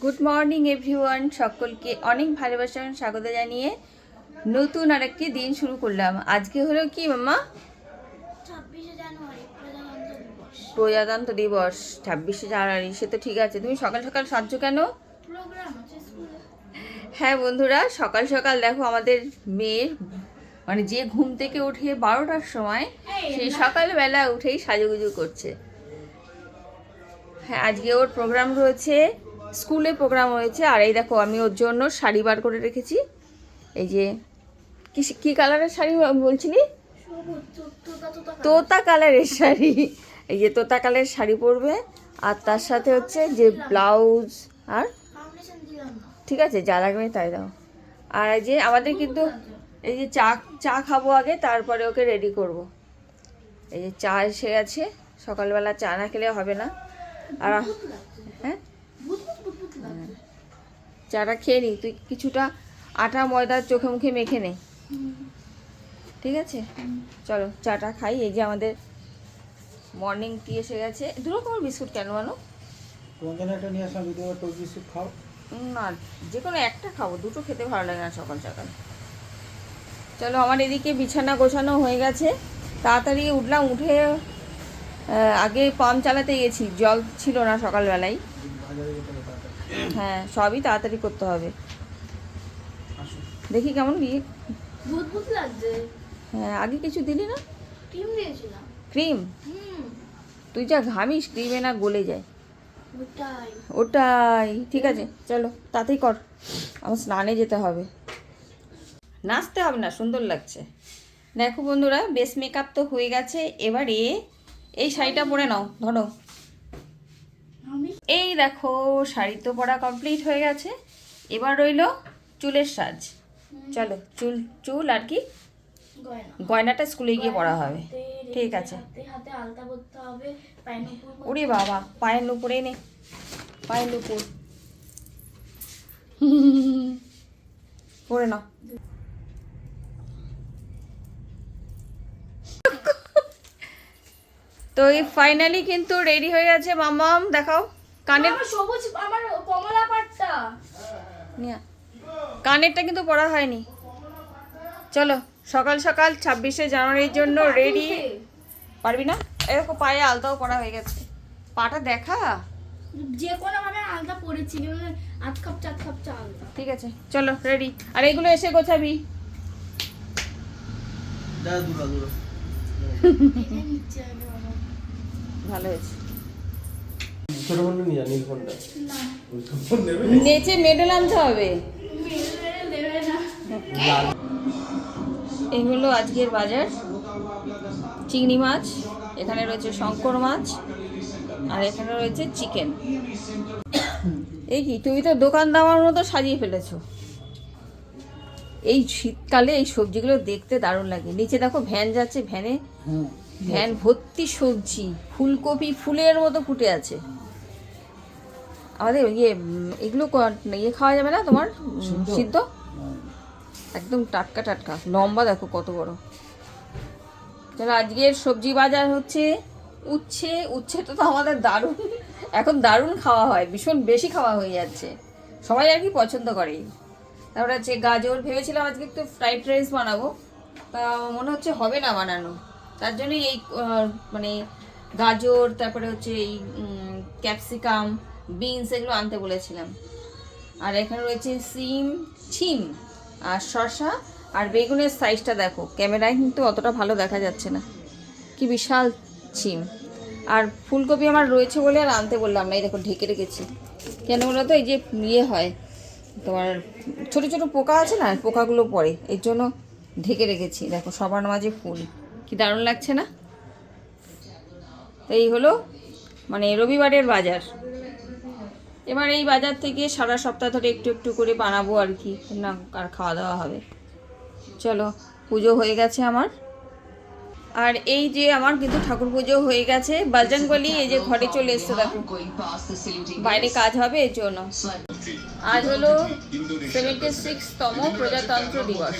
Good morning everyone সকলকে অনেক ভালোবাসা স্বাগত জানিয়ে নতুন আরেকটি দিন শুরু করলাম। আজকে হলো কি মাম্মা? প্রজাতন্ত্র দিবস। ছাব্বিশে জানুয়ারি সে তো ঠিক আছে। তুমি সকাল সকাল সাজছো কেন? হ্যাঁ বন্ধুরা সকাল সকাল দেখো আমাদের মেয়ের মানে যে ঘুম থেকে উঠে বারোটার সময় সেই সকালবেলা উঠেই সাজুগুজু করছে। হ্যাঁ আজকে ওর প্রোগ্রাম রয়েছে স্কুলে প্রোগ্রাম রয়েছে আর এই দেখো আমি ওর জন্য শাড়ি বার করে রেখেছি। এই যে কি কি কালারের শাড়ি বলছিলি? তোতা তোতা কালার। তোতা কালারের শাড়ি। এই যে তোতা কালারের শাড়ি পরবে। আর তার সাথে হচ্ছে যে ব্লাউজ আর ঠিক আছে যা লাগবে তাই দাও। আর এই যে আমাদের কিন্তু এই যে চা চা খাব আগে তারপরে ওকে রেডি করব। এই যে চা এসে গেছে। সকালবেলা চা না খেলে হবে না। আর হ্যাঁ? চাটা খেয়ে নি তুই কিছুটা আটা ময়দা চোখে মুখে মেখে নে। ঠিক আছে? চলো চাটা খাই। এই যে আমাদের মর্নিং টি এসে গেছে। দু রকমের বিস্কুট কেন আনো? টোস্ট বিস্কুট খাও। না যে কোনো একটা খাব দুটো খেতে ভালো লাগে না সকাল সকাল। চলো আমার এদিকে বিছানা গোছানো হয়ে গেছে। তাড়াতাড়ি উঠলাম উঠে আগে পাম্প চালাতে গেছি জল ছিল না সকালবেলায়। হ্যাঁ সবই তাড়াতাড়ি করতে হবে। দেখি কেমন বিয়ে হ্যাঁ আগে কিছু দিলি না? ক্রিম তুই যা ঘামিস ক্রিমে না গলে যায়। ওটাই। ওটাই ঠিক আছে চলো তাতেই কর। আমার স্নানে যেতে হবে। নাচতে হবে না সুন্দর লাগছে। দেখো বন্ধুরা বেশ মেকআপ তো হয়ে গেছে এবারে এই শাড়িটা পরে নাও ধরো। এই দেখো শাড়ি তো পরা কমপ্লিট হয়ে গেছে। এবার রইল চুলের সাজ। চলো চুল চুল আর কি? গয়নাটা স্কুলে গিয়ে পরা হবে। ঠিক আছে। ওরে বাবা পায়ের নুপুরে নে। পায়ের নুপুর পরে নাও। তো এই ফাইনালি কিন্তু রেডি হয়ে গেছে। মামাম দেখাও। কানের সবুজ আমার কমলা পাটটা। নিয়া। কানেরটা কিন্তু পড়া হয়নি। চলো সকাল সকাল ছাব্বিশে জানুয়ারির জন্য রেডি পারবি না? এরকম পায়ে আলতাও পড়া হয়ে গেছে। পাটা দেখা? যে কোনো ভাবে আলতা পরেছি কিন্তু আধ কাপ চার কাপ চা আলতা। ঠিক আছে চলো রেডি আর এগুলো এসে গোছাবি। যা দূরা দূরা এটা নিচ্ছে আগে বাবা। ভালো হয়েছে। ছোট ফোনটা নিয়ে যা নীল ফোনটা না। ওই তো ফোন নেবে নেচে মেডেল আনতে হবে। হলো আজকের বাজার। চিংড়ি মাছ এখানে রয়েছে শঙ্কর মাছ আর এখানে রয়েছে চিকেন। এই কি তুমি তো দোকান দেওয়ার মতো সাজিয়ে ফেলেছো। এই শীতকালে এই সবজিগুলো দেখতে দারুণ লাগে। নিচে দেখো ভ্যান যাচ্ছে ভ্যানে ভ্যান ভর্তি সবজি ফুলকপি ফুলের মতো ফুটে আছে। আমাদের ইয়ে এগুলো ইয়ে খাওয়া যাবে না তোমার? সিদ্ধ? একদম টাটকা টাটকা। লম্বা দেখো কত বড়। চলো আজকের সবজি বাজার হচ্ছে উচ্ছে। উচ্ছেটা তো আমাদের দারুণ। এখন দারুণ খাওয়া হয় ভীষণ বেশি খাওয়া হয়ে যাচ্ছে। সবাই আর কি পছন্দ করে। তারপরে হচ্ছে গাজর ভেবেছিলাম আজকে একটু ফ্রাইড রাইস বানাবো। তা মনে হচ্ছে হবে না বানানো। তার জন্যই এই মানে গাজর, তারপরে হচ্ছে এই ক্যাপসিকাম বিনস এগুলো আনতে বলেছিলাম। আর এখানে রয়েছে সিম, ছিম আর শসা আর বেগুনের সাইজটা দেখো, ক্যামেরায় কিন্তু অতটা ভালো দেখা যাচ্ছে না। কি বিশাল ছিম। আর ফুলকপি আমার রয়েছে বলে আর আনতে বললাম না, এই দেখো ঢেকে রেখেছি। কেন বলো তো, এই যে ইয়ে হয়, তোমার ছোট ছোট পোকা আছে না, পোকাগুলো পড়ে, এর জন্য ঢেকে রেখেছি। দেখো সবার মাঝে ফুল। কি দারুণ লাগছে না? এই হলো মানে রবিবারের বাজার। এবার এই বাজার থেকে সারা সপ্তাহ ধরে একটু একটু করে বানাবো আর কি, না, আর খাওয়া দাওয়া হবে। চলো, পুজো হয়ে গেছে আমার। আর এই যে আমার কিন্তু ঠাকুর পুজো হয়ে গেছে বাজরংবলী এই যে ঘরে চলে এসছে দেখো। বাইরে কাজ হবে এর জন্য। আজ হলো সেভেন্টি সিক্সতম প্রজাতন্ত্র দিবস।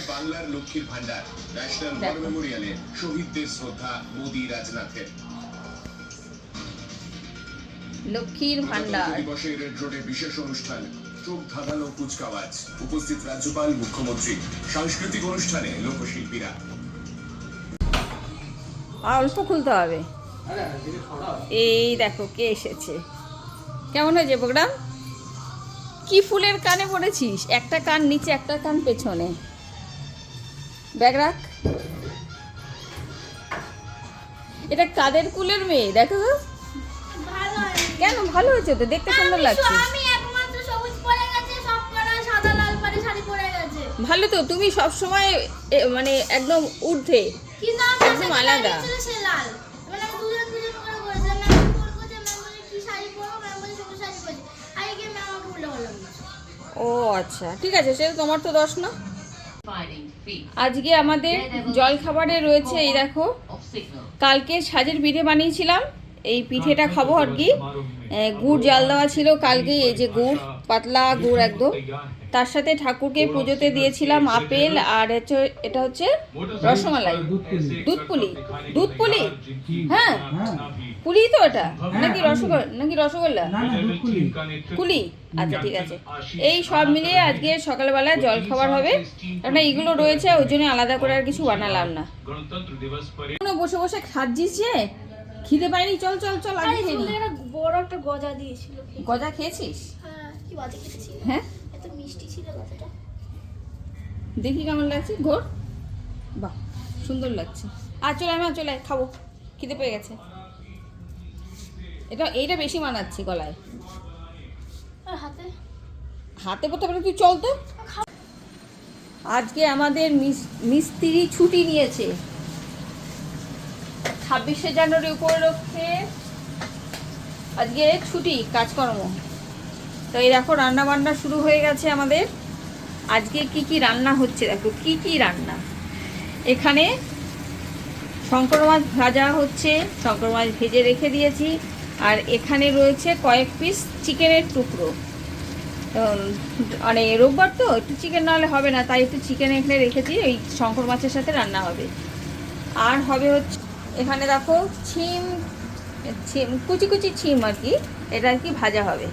লক্ষ্মীর ভান্ডার রোডে বিশেষ অনুষ্ঠান। চোখ ধাঁধানো কুচকাওয়াজ। উপস্থিত রাজ্যপাল, মুখ্যমন্ত্রী, সাংস্কৃতিক অনুষ্ঠানে লোকশিল্পীরা। আর অল্প খুলতে হবে। এই দেখো কে এসেছে। কেমন হয়েছে প্রোগ্রাম? কি ফুলের কানে পড়েছিস? একটা কান নিচে একটা কান পেছনে। ব্যাগ রাখ। এটা কাদের কুলের মেয়ে? দেখো তো। ভালো কেন ভালো হয়েছে তো? দেখতে সুন্দর লাগছে। ভালো তো তুমি সব সময় মানে একদম ঊর্ধ্বে। একদম আলাদা। লাল। ও আচ্ছা। ঠিক আছে সে তোমার তো দশ না? আজকে আমাদের জল খাবারে রয়েছে এই দেখো। কালকে সাজের পিঠে বানিয়েছিলাম এই পিঠেটা খাব আর কি। গুড় জাল দেওয়া ছিল কালকে এই যে গুড়। পাতলা গুড় একদম। তার সাথে ঠাকুরকে পুজোতে দিয়েছিলাম আপেল আর হচ্ছে এটা হচ্ছে রসমালাই। দুধ পুলি দুধ পুলি হ্যাঁ। পুলি তো এটা? নাকি রসগোল্লা নাকি রসগোল্লা? পুলি? আচ্ছা ঠিক আছে। এই সব মিলিয়ে আজকে সকালবেলা জল খাবার হবে। কারণ এইগুলো রয়েছে ওই জন্য আলাদা করে আর কিছু বানালাম না। বসে বসে খাচ্ছিস যে? খিদে পাইনি চল চল চল আগে বড় একটা গজা দিয়েছিল গজা খেয়েছিস? হ্যাঁ। হ্যাঁ কি বাজে খেতেছি হ্যাঁ? এত মিষ্টি ছিল গজাটা দেখি কেমন লাগছে ঘোর? বাহ সুন্দর লাগছে। আর চলে আমি চলে খাব। খিদে পেয়ে গেছে। এটা এইটা বেশি মানাচ্ছি গলায়। আর হাতে? হাতে পড়তে পারে তুই চল তো। আজকে আমাদের মিস- মিস্ত্রি ছুটি নিয়েছে। ছাব্বিশে জানুয়ারি উপলক্ষে আজকে ছুটি কাজকর্ম। তো এই দেখো রান্না বান্না শুরু হয়ে গেছে আমাদের। আজকে কি কি রান্না হচ্ছে দেখো, কি কি রান্না? এখানে শঙ্কর মাছ ভাজা হচ্ছে, শঙ্কর মাছ ভেজে রেখে দিয়েছি। আর এখানে রয়েছে কয়েক পিস চিকেনের টুকরো। মানে রোববার তো, একটু চিকেন নাহলে হবে না, তাই একটু চিকেন এখানে রেখেছি ওই শঙ্কর মাছের সাথে রান্না হবে। আর হবে হচ্ছে, এখানে দেখো ছিম ছিম, কুচি কুচি ছিম আর কি, এটা আর কি ভাজা হবে।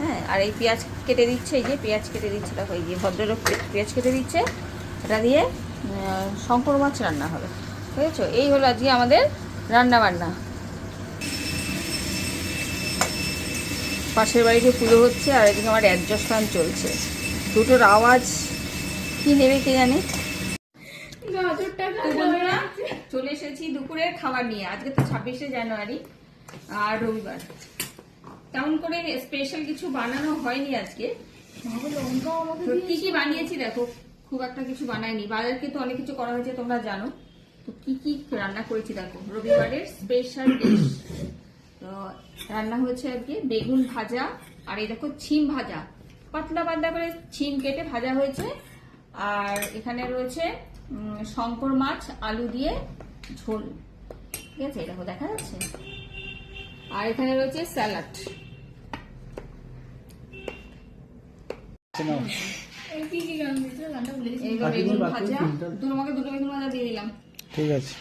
হ্যাঁ আর এই পেঁয়াজ কেটে দিচ্ছে, এই যে পেঁয়াজ কেটে দিচ্ছে, দেখো এই যে ভদ্রলোক পেঁয়াজ কেটে দিচ্ছে, এটা দিয়ে শঙ্কর মাছ রান্না হবে, বুঝেছ? এই হলো আজকে আমাদের রান্না বান্না। পাশের বাড়িতে পুজো হচ্ছে, আর এদিকে আমার অ্যাডজাস্ট ফ্যান চলছে। দুটোর আওয়াজ কি নেবে কে জানে? চলে এসেছি দুপুরের খাবার নিয়ে। আজকে তো ছাব্বিশে জানুয়ারি আর রবিবার। তেমন করে স্পেশাল কিছু বানানো হয়নি আজকে। কি কি বানিয়েছি দেখো খুব একটা কিছু বানায়নি বাজারকে তো অনেক কিছু করা হয়েছে তোমরা জানো। তো কি কি রান্না করেছি দেখো রবিবারের স্পেশাল ডিশ তো রান্না হয়েছে আজকে বেগুন ভাজা আর এই দেখো ছিম ভাজা। পাতলা পাতলা করে ছিম কেটে ভাজা হয়েছে। আর এখানে রয়েছে শঙ্কর মাছ আলু দিয়ে ঝোল। ঠিক আছে? দেখো দেখা যাচ্ছে? আর এখানে রয়েছে স্যালাড কি কি গান দিয়েছিল গানটা ভুলে গেছি এইবার বেগুন ভাজা দুটো আমাকে দুটো বেগুন ভাজা দিয়ে দিলাম ঠিক আছে।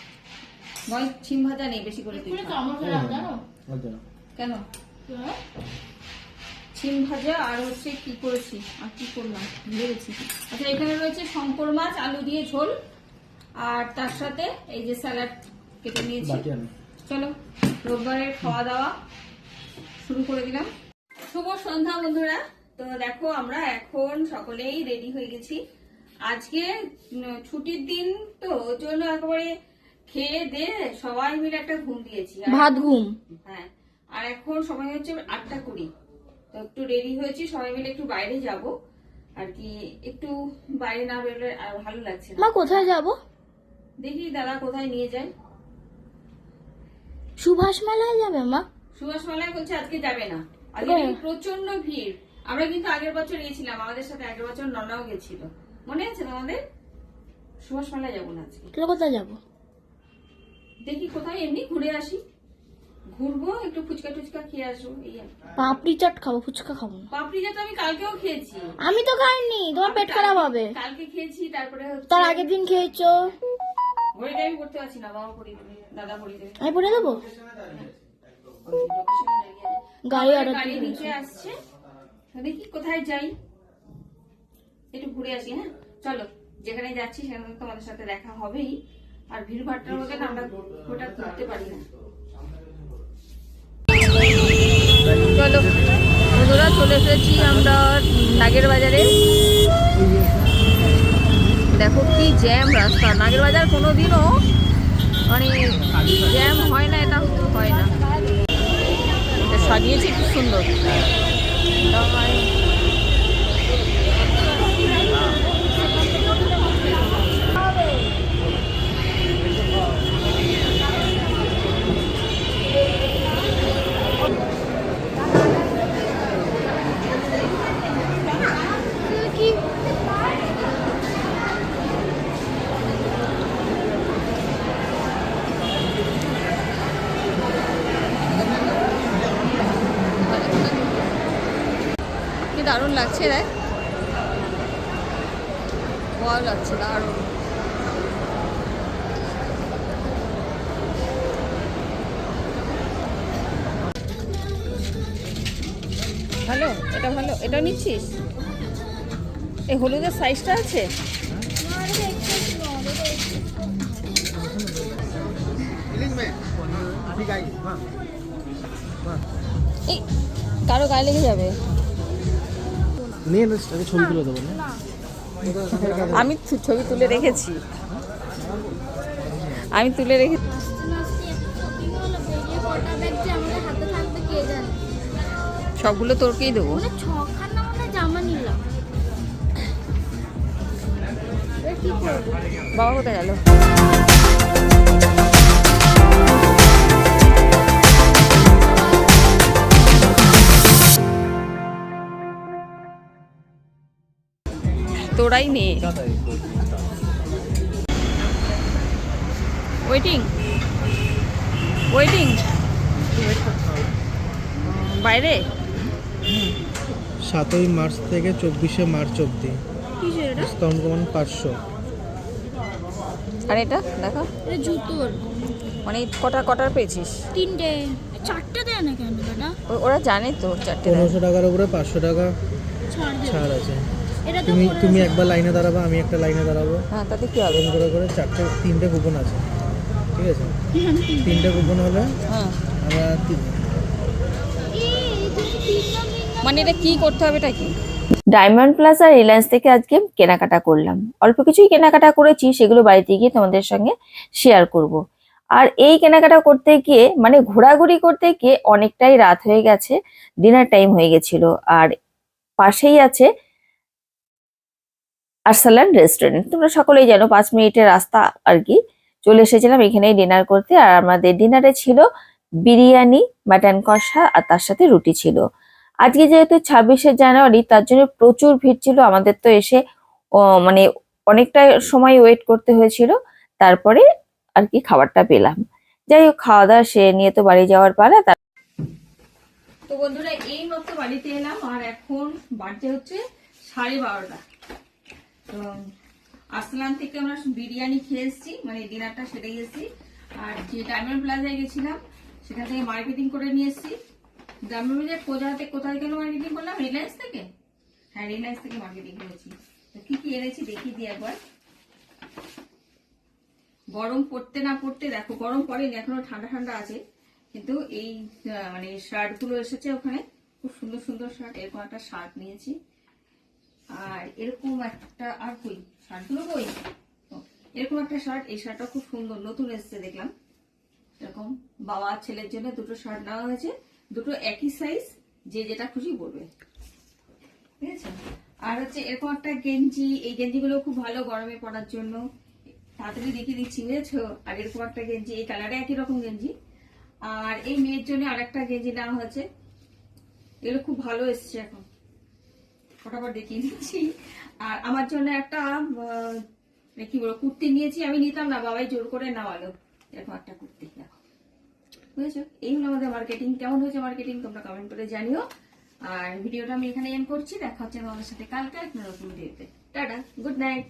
ছিম ভাজা নেই বেশি করে জানো কেন? ছিম ভাজা আর হচ্ছে কি করেছি? আর কি করলাম? ভুলে গেছি আচ্ছা এখানে রয়েছে শঙ্কর মাছ আলু দিয়ে ঝোল। আর তার সাথে এই যে স্যালাড কেটে নিয়েছি। চলো রোববারের খাওয়া দাওয়া শুরু করে দিলাম। শুভ সন্ধ্যা বন্ধুরা। তো দেখো আমরা এখন সকলেই রেডি হয়ে গেছি। আজকে ছুটির দিন তো ওর জন্য একেবারে খেয়ে দে সবাই মিলে একটা ঘুম দিয়েছি। ভাত ঘুম। হ্যাঁ আর এখন সময় হচ্ছে আটটা কুড়ি। তো একটু রেডি হয়েছি সবাই মিলে একটু বাইরে যাব। আর কি একটু বাইরে না বেরোলে আর ভালো লাগছে মা কোথায় যাব? দেখি দাদা কোথায় নিয়ে যায়। সুভাষ মেলায় যাবে মা? সুভাষ মেলায় বলছে আজকে যাবে না। আজকে প্রচণ্ড ভিড় আমরা কিন্তু আগের বছর গেছিলাম আমাদের সাথে আগের বছর ননাও গেছিল মনে আছে তোমাদের? সুভাষ মেলায় যাব না আজকে। কোথায় যাব? দেখি কোথায় এমনি ঘুরে আসি। ঘুরবো একটু ফুচকা টুচকা খেয়ে আসব এই পাপড়ি চাট খাব ফুচকা খাব পাপড়ি চাট আমি কালকেও খেয়েছি। আমি তো খাইনি তোমার পেট খারাপ হবে। কালকে খেয়েছি তারপরে তার আগের দিন খেয়েছো? ঘড়িটা আমি করতে পারছি না বাবা পড়িয়ে দেবে দাদা পড়িয়ে দেবে। আমি পড়ে। গাড়ি অর্ডার গাড়ি দিয়ে আসছে। দেখি কোথায় যাই? একটু ঘুরে আসি হ্যাঁ? চলো যেখানে যাচ্ছি সেখানে তোমাদের সাথে দেখা হবেই। আর ভিড় ভাট্টার মধ্যে আমরা ওটা করতে পারি না। চলো, বন্ধুরা, চলে এসেছি আমরা নাগের বাজারে। দেখো কি জ্যাম রাস্তা। নাগের বাজার কোনোদিনও মানে জ্যাম হয় না, এটা হয় না। সাজিয়েছি, খুব সুন্দর। তাই কি কি দারুণ লাগছে রে ভালো লাগছে দারুণ ভালো এটা ভালো, এটা নিচ্ছিস? এই হলুদের সাইজটা আছে? এই, কারও গায়ে লেগে যাবে। ছবি তুলে দেবো আমি ছবি তুলে রেখেছি। আমি তুলে রেখে সবগুলো তোরকেই দেবো। ছখানা মানে জামা নিলাম। বাবা কোথায় গেল? তোরাই নে। ওয়েটিং ওয়েটিং বাইরে? সাতই মার্চ থেকে চব্বিশে মার্চ অবধি। এটা? ডিসকাউন্ট কমান পাঁচশো। আর এটা? দেখো। এটা জুতোর। মানে কটা কটার পেয়েছিস? তিনটে। চারটে দেয় না কেন দাদা? ও- ওরা জানে তো চারটে। পনেরোশো টাকার উপরে পাঁচশো টাকা ছাড় ছাড় আছে। তুমি তুমি একবার লাইনে দাঁড়াবো আমি একটা লাইনে দাঁড়াবো। হ্যাঁ তাতে কি হবে? করে করে চারটে তিনটে কুপন আছে। ঠিক আছে? তিনটে। কুপন হলে হ্যাঁ। আমরা তি- এই, তুমি তিনজন তিনজন মানে এটা কি করতে হবে, এটা কি? ডায়মন্ড প্লাজা রিলায়েন্স থেকে আজকে কেনাকাটা করলাম। অল্প কিছুই কেনাকাটা করেছি, সেগুলো বাড়িতে গিয়ে তোমাদের সঙ্গে শেয়ার করব। আর এই কেনাকাটা করতে গিয়ে মানে ঘোরাঘুরি করতে গিয়ে অনেকটাই রাত হয়ে গেছে ডিনার টাইম হয়ে গেছিল। আর পাশেই আছে আরসালান রেস্টুরেন্ট তোমরা সকলেই জানো, পাঁচ মিনিটের রাস্তা আর কি। চলে এসেছিলাম এখানেই ডিনার করতে। আর আমাদের ডিনারে ছিল বিরিয়ানি মাটন কষা, আর তার সাথে রুটি ছিল। আজকে যেহেতু ছাব্বিশে জানুয়ারি, তার জন্য প্রচুর ভিড় ছিল। আমাদের তো এসে মানে অনেকটা সময় ওয়েট করতে হয়েছিল। তারপরে আর কি খাবারটা পেলাম। যাই হোক খাওয়া দাওয়া সে নিয়ে তো বাড়ি যাওয়ার পালা। তার তো বন্ধুরা, এই মাত্র বাড়িতে এলাম আর এখন বাড়তে হচ্ছে সাড়ে বারোটা। তো আসলাম থেকে আমরা বিরিয়ানি খেয়ে এসেছি মানে ডিনারটা সেরে গেছি। আর যে ডায়মন্ড প্লাজায় গেছিলাম, সেখান থেকে মার্কেটিং করে নিয়ে এসেছি। ডায়মন্ড প্লাজায় কোথাতে কোথায় কেন মার্কেটিং করলাম? রিলায়েন্স থেকে? হ্যাঁ রিলায়েন্স থেকে মার্কেটিং করেছি। তো কি কি এনেছি দেখিয়ে দিই একবার। গরম পড়তে না পড়তে, দেখো, গরম পড়েনি, এখনও ঠান্ডা ঠান্ডা আছে। কিন্তু এই মানে শার্টগুলো এসেছে ওখানে। খুব সুন্দর সুন্দর শার্ট এরকম একটা শার্ট নিয়েছি। আর এরকম একটা, আর কই? শার্টগুলো কই? এরকম একটা শার্ট এই শার্টটা খুব সুন্দর, নতুন এসেছে দেখলাম। এরকম বাবা ছেলের জন্য দুটো শার্ট নেওয়া হয়েছে। দুটো একই সাইজ যে যেটা খুশি পড়বে ঠিক আছে? আর হচ্ছে এরকম একটা গেঞ্জি, এই গেঞ্জিগুলো খুব ভালো গরমে পরার জন্য। তাড়াতাড়ি দেখিয়ে দিচ্ছি বুঝেছ? আর এরকম একটা গেঞ্জি, এই কালারে একই রকম গেঞ্জি। আর এই মেয়ের জন্য আরেকটা গেঞ্জি নেওয়া হয়েছে। এগুলো খুব ভালো এসছে এখন। ফটাফট দেখিয়ে দিচ্ছি। আর আমার জন্য একটা কি বলব, কুর্তি নিয়েছি, আমি নিতাম না, বাবাই জোর করে নেওয়ালো। এরকম একটা কুর্তি, দেখো। বুঝেছ এই হলো আমাদের মার্কেটিং কেমন হয়েছে মার্কেটিং তোমরা কমেন্ট করে জানিও। আর ভিডিওটা আমি এখানে এন্ড করছি। দেখা হচ্ছে আমাদের সাথে কালকে নতুন ভিডিওতে টাটা গুড নাইট